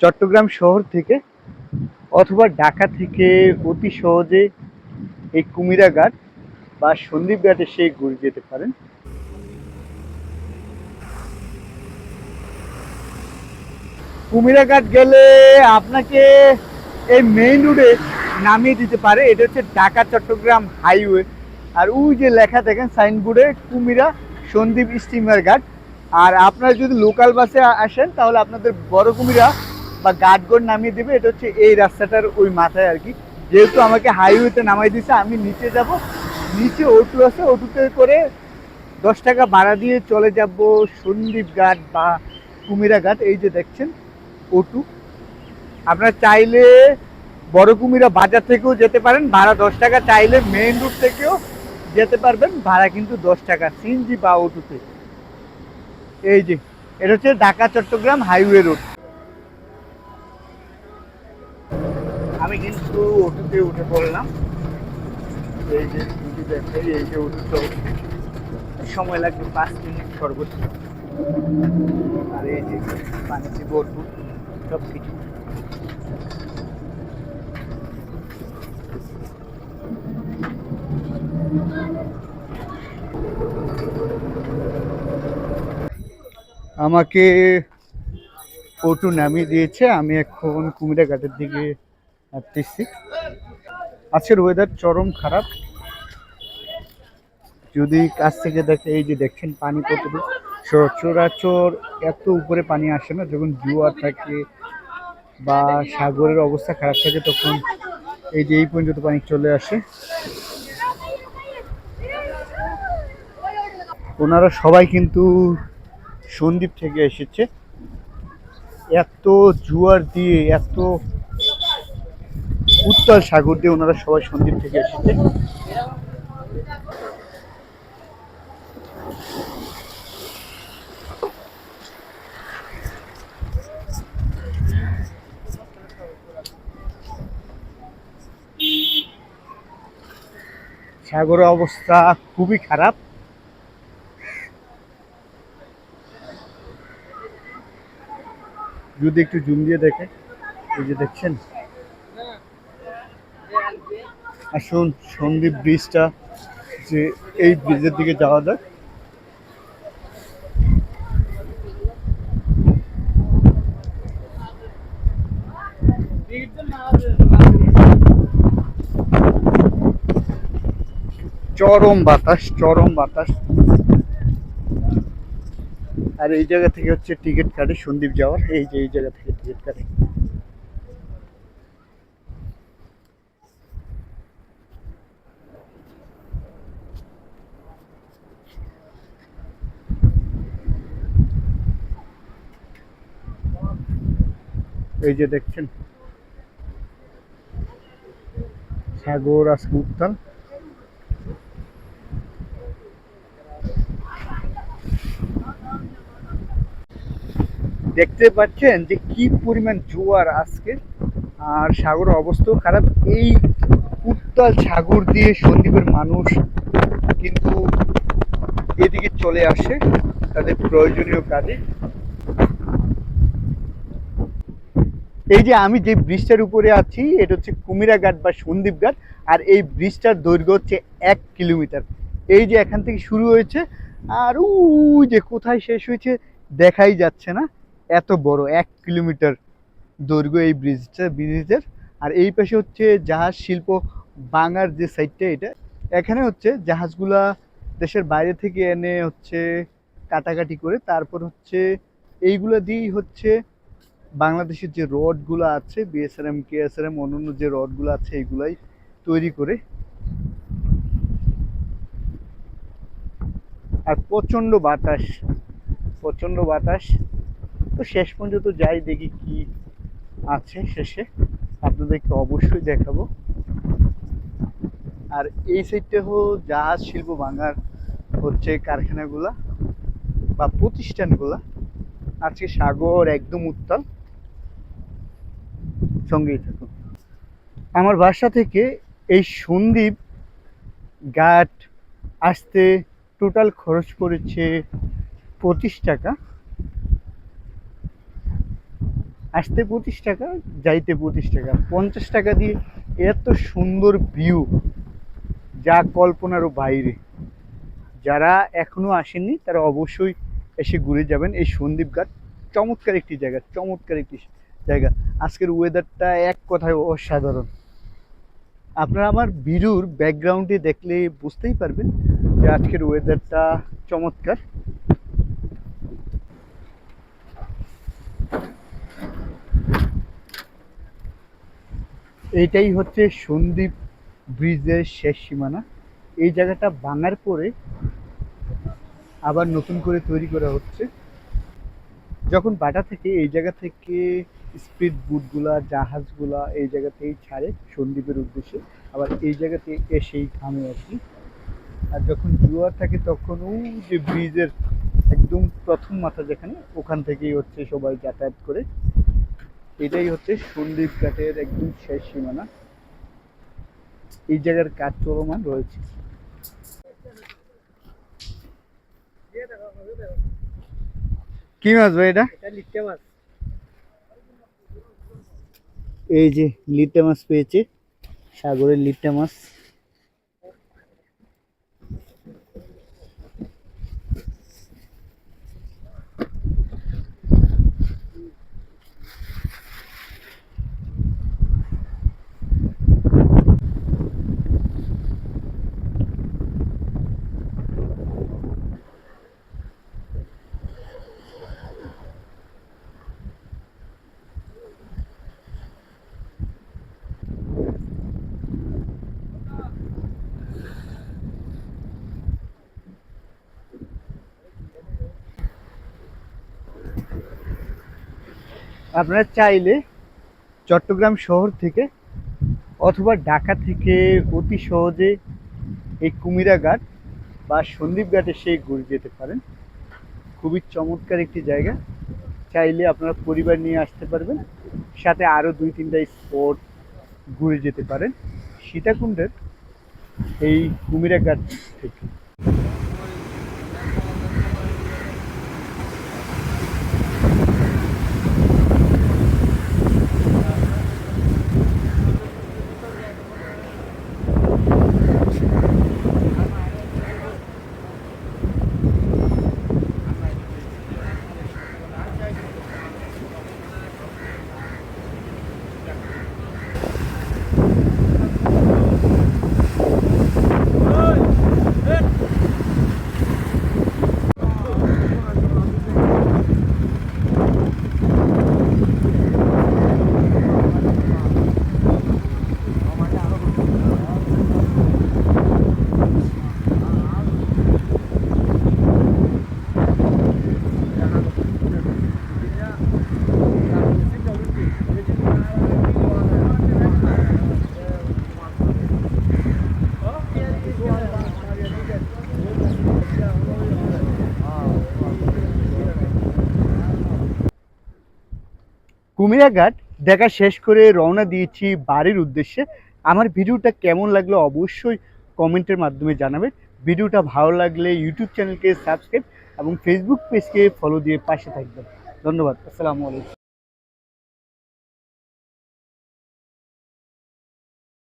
চট্টগ্রাম শহর থেকে অথবা ঢাকা থেকে অতি সহজে এই কুমিরা ঘাট বা সন্দীপ ঘাটে সে ঘুরে যেতে পারেন। কুমিরা ঘাট গেলে আপনাকে এই মেইন রোডে নামিয়ে দিতে পারে। এটা হচ্ছে ঢাকা চট্টগ্রাম হাইওয়ে আর ওই যে লেখা দেখেন সাইনবোর্ডে কুমিরা সন্দীপ স্টিমার ঘাট। আর আপনারা যদি লোকাল বাসে আসেন, তাহলে আপনাদের বড় কুমিরা বা ঘাটগড় নামিয়ে দেবে, এটা হচ্ছে এই রাস্তাটার ওই মাথায় আর কি। যেহেতু আমাকে হাইওয়েতে নামাই দিছে, আমি নিচে যাব। নিচে অটো আছে অটোতে করে দশ টাকা ভাড়া দিয়ে চলে যাব সন্দীপ ঘাট বা কুমিরা ঘাট, এই যে দেখছেন অটু আপনারা চাইলে বড় কুমিরা বাজার থেকেও যেতে পারেন, ভাড়া দশ টাকা, চাইলে মেইন রোড থেকেও যেতে পারবেন, ভাড়া কিন্তু দশ টাকা, সিএনজি বা অটোতে এই যে, এটা হচ্ছে ঢাকা চট্টগ্রাম হাইওয়ে রোড কিন্তু অটোতে উঠে পড়লাম। এই যে যদি দেখাই, এই যে অটো সময় লাগবে পাঁচ মিনিট সর্বোচ্চ। আর এই যে পানিতে ভরপুর সব কিছু আমাকে অটো নামিয়ে দিয়েছে। আমি এখন কুমিরা ঘাটের দিকে আজকের ওয়েদার চরম খারাপ। যদি কাছ থেকে দেখে, এই যে দেখছেন পানি কতটুকু সচরাচর এত উপরে পানি আসে না, যখন জুয়ার থাকে বা সাগরের অবস্থা খারাপ থাকে, তখন এই যে এই পর্যন্ত পানি চলে আসে। ওনারা সবাই কিন্তু সন্দ্বীপ থেকে এসেছে। এত জোয়ার দিয়ে, এত উত্তাল সাগর দিয়ে ওনারা সবাই সন্দ্বীপ থেকে এসেছে। সাগরের অবস্থা খুবই খারাপ। যদি একটু জুম দিয়ে দেখে, এই যে দেখছেন? আসুন, সন্দীপ ব্রিজটা যে এই ব্রিজের দিকে যাওয়া যাক। চরম বাতাস চরম বাতাস। আর এই জায়গা থেকে হচ্ছে টিকিট কাটে সন্দীপ যাওয়ার। এই যে, এই জায়গা থেকে টিকিট কাটে। এই যে দেখছেন। সাগর আজকে উত্তাল দেখতে পাচ্ছেন যে কি পরিমাণ জোয়ার আজকে। আর সাগরের অবস্থাও খারাপ। এই উত্তাল সাগর দিয়ে সন্দীপের মানুষ কিন্তু এদিকে চলে আসে তাদের প্রয়োজনীয় কাজে। এই যে আমি যে ব্রিজটার উপরে আছি, এটা হচ্ছে কুমিরা ঘাট বা সন্দীপ ঘাট আর এই ব্রিজটার দৈর্ঘ্য হচ্ছে এক কিলোমিটার। এই যে এখান থেকে শুরু হয়েছে, আর ওই যে কোথায় শেষ হয়েছে দেখাই যাচ্ছে না। এত বড়, এক কিলোমিটার দৈর্ঘ্য এই ব্রিজটা, ব্রিজের। আর এই পাশে হচ্ছে জাহাজ শিল্প বাঙার যে সাইডটা এটা। এখানে হচ্ছে জাহাজগুলা দেশের বাইরে থেকে এনে হচ্ছে কাটাকাটি করে, তারপর হচ্ছে এইগুলা দিয়েই হচ্ছে বাংলাদেশের যে রডগুলো আছে বিএসআরএম কেএসআরএম অন্যান্য যে রডগুলো আছে এইগুলাই তৈরি করে আর প্রচণ্ড বাতাস প্রচণ্ড বাতাস। তো শেষ পর্যন্ত যাই দেখি কি আছে শেষে, আপনাদেরকে অবশ্যই দেখাবো। আর এই সাইডটা হো জাহাজ শিল্প ভাঙার হচ্ছে কারখানাগুলা বা প্রতিষ্ঠানগুলা। আজকে সাগর একদম উত্তাল। সঙ্গেই থাকুন আমার বাসা থেকে এই সন্দীপ ঘাট আসতে টোটাল খরচ পড়েছে পঁচিশ টাকা। আসতে পঁচিশ টাকা, যাইতে পঁচিশ টাকা। পঞ্চাশ টাকা দিয়ে এত সুন্দর ভিউ যা কল্পনারও বাইরে। যারা এখনও আসেননি, তারা অবশ্যই এসে ঘুরে যাবেন এই সন্দীপ ঘাট চমৎকার একটি জায়গা, চমৎকার একটি জায়গা। আজকের ওয়েদারটা এক কথায় অসাধারণ। আপনারা আমার ভিডিওর ব্যাকগ্রাউন্ডে দেখলে বুঝতেই পারবেন যে আজকের ওয়েদারটা চমৎকার। এইটাই হচ্ছে সন্দীপ ব্রিজের শেষ সীমানা। এই জায়গাটা ভাঙার পরে আবার নতুন করে তৈরি করা হচ্ছে। যখন বাটা থেকে এই জায়গা থেকে স্পিড বুটগুলা, জাহাজগুলা এই জায়গাতেই ছাড়ে সন্দ্বীপের উদ্দেশ্যে। আবার এই জায়গাতে এসেই থামে আর কি। আর যখন জোয়ার থাকে তখন ওই যে ব্রিজের একদম প্রথম মাথা যেখানে, ওখান থেকেই হচ্ছে সবাই যাতায়াত করে। এটাই হচ্ছে সন্দ্বীপ ঘাটের একদম শেষ সীমানা। এই জায়গার কাজ চলমান রয়েছে। কি মাছ ভাই এটা? লিট্টে মাছ। এই যে লিট্টা মাছ পেয়েছে সাগরের লিট্টা মাছ। আপনারা চাইলে চট্টগ্রাম শহর থেকে অথবা ঢাকা থেকে অতি সহজে এই কুমিরা ঘাট বা সন্দীপ ঘাটে সে ঘুরে যেতে পারেন। খুবই চমৎকার একটি জায়গা। চাইলে আপনারা পরিবার নিয়ে আসতে পারবেন। সাথে আরও দুই তিনটা স্পট ঘুরে যেতে পারেন। সীতাকুণ্ডের এই কুমিরা ঘাট থেকে। কুমিরা ঘাট দেখা শেষ করে রওনা দিয়েছি বাড়ির উদ্দেশ্যে। আমার ভিডিওটা কেমন লাগল অবশ্যই কমেন্টের মাধ্যমে জানাবেন। ভিডিওটা ভালো লাগলে ইউটিউব চ্যানেলকে সাবস্ক্রাইব এবং ফেসবুক পেজকে ফলো দিয়ে পাশে থাকবেন। ধন্যবাদ। আসসালামু আলাইকুম।